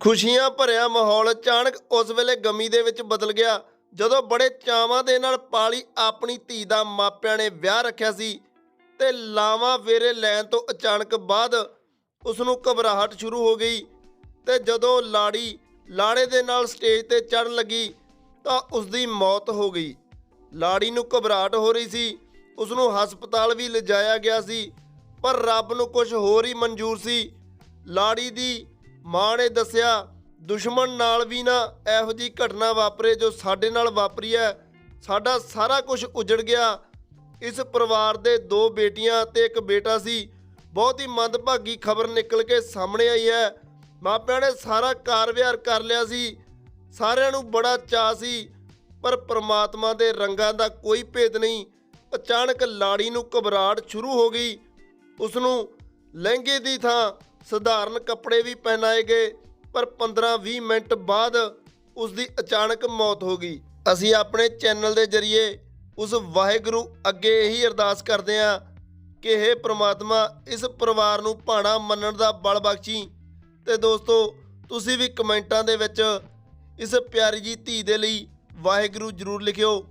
ਖੁਸ਼ੀਆਂ ਭਰਿਆ ਮਾਹੌਲ ਅਚਾਨਕ ਉਸ ਵੇਲੇ ਗਮੀ ਦੇ ਵਿੱਚ ਬਦਲ ਗਿਆ। ਜਦੋਂ ਬੜੇ ਚਾਵਾਂ ਦੇ ਨਾਲ ਪਾਲੀ ਆਪਣੀ ਧੀ ਦਾ ਮਾਪਿਆਂ ਨੇ ਵਿਆਹ ਰੱਖਿਆ ਸੀ ਤੇ ਲਾਵਾਂ ਵੇਰੇ ਲੈਣ ਤੋਂ ਅਚਾਨਕ ਬਾਅਦ ਉਸ ਨੂੰ ਘਬਰਾਹਟ ਸ਼ੁਰੂ ਹੋ ਗਈ ਤੇ ਜਦੋਂ ਲਾੜੀ ਲਾੜੇ ਦੇ ਨਾਲ ਸਟੇਜ ਤੇ ਚੜਨ ਲੱਗੀ ਤਾਂ ਉਸ ਦੀ ਮੌਤ ਹੋ ਗਈ। ਲਾੜੀ ਨੂੰ ਘਬਰਾਹਟ ਹੋ ਰਹੀ ਸੀ। ਉਸ ਨੂੰ ਹਸਪਤਾਲ ਵੀ ਲਿਜਾਇਆ ਗਿਆ ਸੀ, ਪਰ ਰੱਬ ਨੂੰ ਕੁਝ ਹੋਰ ਹੀ ਮਨਜ਼ੂਰ ਸੀ। ਲਾੜੀ ਦੀ ਮਾਂ ਨੇ ਦੱਸਿਆ, ਦੁਸ਼ਮਣ ਨਾਲ ਵੀ ਨਾ ਇਹੋ ਜੀ ਘਟਨਾ ਵਾਪਰੇ ਜੋ ਸਾਡੇ ਨਾਲ ਵਾਪਰੀ ਹੈ ਸਾਡਾ ਸਾਰਾ ਕੁਝ ਉਜੜ ਗਿਆ। ਇਸ ਪਰਿਵਾਰ ਦੇ ਦੋ ਬੇਟੀਆਂ ਤੇ ਇੱਕ ਬੇਟਾ ਸੀ। ਬਹੁਤ ਹੀ ਮੰਦਭਾਗੀ ਖਬਰ ਨਿਕਲ ਕੇ ਸਾਹਮਣੇ ਆਈ ਹੈ ਮਾਪਿਆਂ ਨੇ ਸਾਰਾ ਕਾਰ-ਵਿਹਾਰ ਕਰ ਲਿਆ ਸੀ। ਸਾਰਿਆਂ ਨੂੰ ਬੜਾ ਚਾਅ ਸੀ, ਪਰ ਪ੍ਰਮਾਤਮਾ ਦੇ ਰੰਗਾਂ ਦਾ ਕੋਈ ਭੇਦ ਨਹੀਂ। ਅਚਾਨਕ ਲਾੜੀ ਨੂੰ ਘਬਰਾਹਟ ਸ਼ੁਰੂ ਹੋ ਗਈ। ਉਸ ਨੂੰ ਲਹਿੰਗੇ ਦੀ ਥਾਂ ਸਧਾਰਨ ਕੱਪੜੇ ਵੀ ਪਹਿਨਾਏ ਗਏ, ਪਰ 15-20 ਮਿੰਟ ਬਾਅਦ ਉਸ ਦੀ ਅਚਾਨਕ ਮੌਤ ਹੋ ਗਈ। ਅਸੀਂ ਆਪਣੇ ਚੈਨਲ ਦੇ ਜ਼ਰੀਏ ਉਸ ਵਾਹਿਗੁਰੂ ਅੱਗੇ ਇਹੀ ਅਰਦਾਸ ਕਰਦੇ ਹਾਂ ਕਿ हे ਪ੍ਰਮਾਤਮਾ, ਇਸ ਪਰਿਵਾਰ ਨੂੰ ਭਾਣਾ ਮੰਨਣ ਦਾ ਬਲ ਬਖਸ਼ੀ। ਤੇ ਦੋਸਤੋ, ਤੁਸੀਂ ਵੀ ਕਮੈਂਟਾਂ ਦੇ ਵਿੱਚ ਇਸ ਪਿਆਰੀ ਜੀ ਧੀ ਦੇ ਲਈ ਵਾਹਿਗੁਰੂ ਜ਼ਰੂਰ ਲਿਖਿਓ।